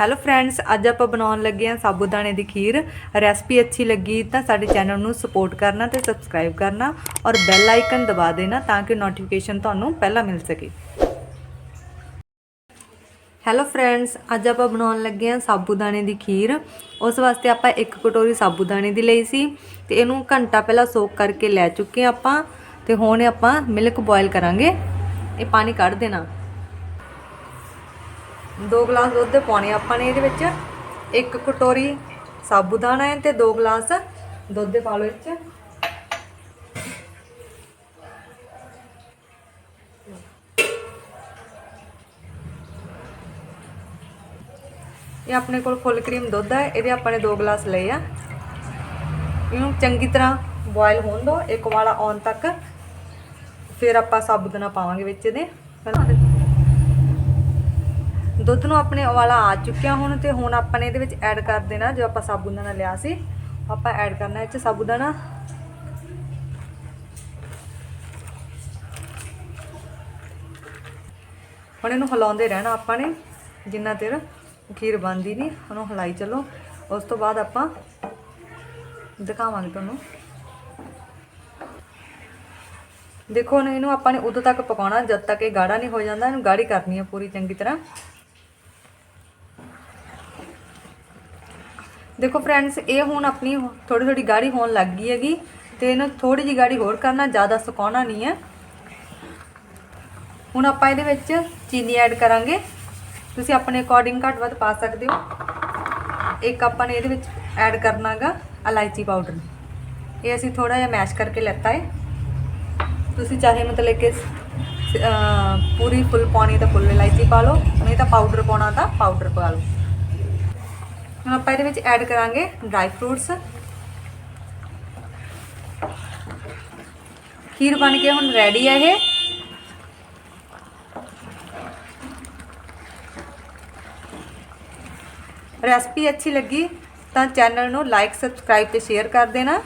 Hello friends ਅੱਜ ਆਪਾਂ ਬਣਾਉਣ ਲੱਗੇ ਹਾਂ ਸਾਬੂਦਾਨੇ ਦੀ ਖੀਰ। ਰੈਸਪੀ ਅੱਛੀ ਲੱਗੀ ਤਾਂ ਸਾਡੇ ਚੈਨਲ ਨੂੰ ਸਪੋਰਟ ਕਰਨਾ ਤੇ ਸਬਸਕ੍ਰਾਈਬ ਕਰਨਾ ਔਰ ਬੈਲ ਆਈਕਨ ਦਬਾ ਦੇਣਾ ਤਾਂ ਕਿ ਨੋਟੀਫਿਕੇਸ਼ਨ ਤੁਹਾਨੂੰ ਪਹਿਲਾਂ ਮਿਲ ਸਕੇ। ਹੈਲੋ ਫਰੈਂਡਸ ਅੱਜ ਆਪਾਂ ਬਣਾਉਣ ਲੱਗੇ ਹਾਂ ਸਾਬੂਦਾਨੇ ਦੀ ਖੀਰ। ਉਸ ਵਾਸਤੇ ਆਪਾਂ ਇੱਕ ਕਟੋਰੀ ਸਾਬੂਦਾਨੇ ਦੀ ਲਈ ਸੀ ਤੇ ਇਹਨੂੰ ਘੰਟਾ ਪਹਿਲਾਂ ਸੋਕ ਕਰਕੇ ਲੈ ਚੁੱਕੇ ਹਾਂ ਆਪਾਂ ਤੇ ਹੁਣ ਆਪਾਂ ਮਿਲਕ ਬੋਇਲ ਕਰਾਂਗੇ। ਇਹ ਪਾਣੀ ਕੱਢ ਦੇਣਾ। ਦੋ ਗਲਾਸ ਦੁੱਧ ਪਾਉਣੇ ਆਪਾਂ ਨੇ ਇਹਦੇ ਵਿੱਚ। ਇੱਕ ਕਟੋਰੀ ਸਾਬੂਦਾਨਾ ਹੈ ਤੇ ਦੋ ਗਲਾਸ ਦੁੱਧ ਪਾ ਲਓ ਵਿੱਚ। ਇਹ ਆਪਣੇ ਕੋਲ ਫੁੱਲ ਕਰੀਮ ਦੁੱਧ ਹੈ, ਇਹਦੇ ਆਪਾਂ ਨੇ ਦੋ ਗਲਾਸ ਲਏ ਆ। ਇਹਨੂੰ ਚੰਗੀ ਤਰ੍ਹਾਂ ਬੋਇਲ ਹੋਣ ਦਿਓ, ਇੱਕ ਵਾਲਾ ਆਉਣ ਤੱਕ। ਫਿਰ ਆਪਾਂ ਸਾਬੂਦਾਨਾ ਪਾਵਾਂਗੇ ਵਿੱਚ ਇਹਦੇ। ਦੁੱਧ ਨੂੰ ਆਪਣੇ ਉਬਾਲਾ ਆ ਚੁੱਕਿਆ ਹੁਣ ਤੇ ਹੁਣ ਆਪਾਂ ਨੇ ਇਹਦੇ ਵਿੱਚ ਐਡ ਕਰ ਦੇਣਾ, ਜੋ ਆਪਾਂ ਸਾਬੂਦਾਨਾ ਲਿਆ ਸੀ, ਆਪਾਂ ਐਡ ਕਰਨਾ ਇਹ ਚ ਸਾਬੂਦਾਨਾ। ਹੁਣ ਇਹਨੂੰ ਹਿਲਾਉਂਦੇ ਰਹਿਣਾ ਆਪਾਂ ਨੇ, ਜਿੰਨਾ ਚਿਰ ਖੀਰ ਬਣਦੀ ਨਹੀਂ, ਉਹਨੂੰ ਹਿਲਾਈ ਚੱਲੋ। ਉਸ ਤੋਂ ਬਾਅਦ ਆਪਾਂ ਦਿਖਾਵਾਂਗੇ ਤੁਹਾਨੂੰ। ਦੇਖੋ ਹੁਣ ਇਹਨੂੰ ਆਪਾਂ ਨੇ ਉਦੋਂ ਤੱਕ ਪਕਾਉਣਾ, ਜਦ ਤੱਕ ਇਹ ਗਾੜਾ ਨਹੀਂ ਹੋ ਜਾਂਦਾ, ਇਹਨੂੰ ਗਾੜੀ ਕਰਨੀ ਹੈ ਪੂਰੀ ਚੰਗੀ ਤਰ੍ਹਾਂ। ਦੇਖੋ ਫਰੈਂਡਸ ਇਹ ਹੁਣ ਆਪਣੀ ਥੋੜੀ ਥੋੜੀ ਗਾੜੀ ਹੋਣ ਲੱਗ ਗਈ ਹੈਗੀ, ਤੇ ਇਹਨੂੰ ਥੋੜੀ ਜਿਹੀ ਗਾੜੀ ਹੋਰ ਕਰਨਾ ਜ਼ਿਆਦਾ ਸੁਕਾਉਣਾ ਨਹੀਂ ਹੈ। ਹੁਣ ਆਪਾਂ ਇਹਦੇ ਵਿੱਚ ਚੀਨੀ ਐਡ ਕਰਾਂਗੇ। ਤੁਸੀਂ ਆਪਣੇ ਅਕੋਰਡਿੰਗ ਘੱਟ ਵੱਧ ਪਾ ਸਕਦੇ ਹੋ। ਇੱਕ ਆਪਾਂ ਨੇ ਇਹਦੇ ਵਿੱਚ ਐਡ ਕਰਨਾਗਾ ਇਲਾਇਚੀ ਪਾਊਡਰ ਇਹ ਅਸੀਂ ਥੋੜਾ ਜਿਹਾ ਮੈਸ਼ ਕਰਕੇ ਲੈਤਾ ਹੈ। ਤੁਸੀਂ ਚਾਹੇ ਮਤਲਬ ਕਿ ਪੂਰੀ ਫੁੱਲ ਪਾਉਣੀ ਤਾਂ ਫੁੱਲ ਇਲਾਇਚੀ ਪਾ ਲਓ, ਨਹੀਂ ਤਾਂ ਪਾਊਡਰ ਪਾਉਣਾ ਤਾਂ ਪਾਊਡਰ ਪਾ ਲਓ। ਹੁਣ ਆਪਾਂ ਇਹਦੇ ਵਿੱਚ ਐਡ ਕਰਾਂਗੇ ਡਰਾਈ ਫਰੂਟਸ ਖੀਰ ਬਣ ਕੇ ਹੁਣ ਰੈਡੀ ਹੈ ਇਹ। ਰੈਸਪੀ ਅੱਛੀ ਲੱਗੀ ਤਾਂ ਚੈਨਲ ਨੂੰ ਲਾਈਕ ਸਬਸਕ੍ਰਾਈਬ ਤੇ ਸ਼ੇਅਰ ਕਰ ਦੇਣਾ।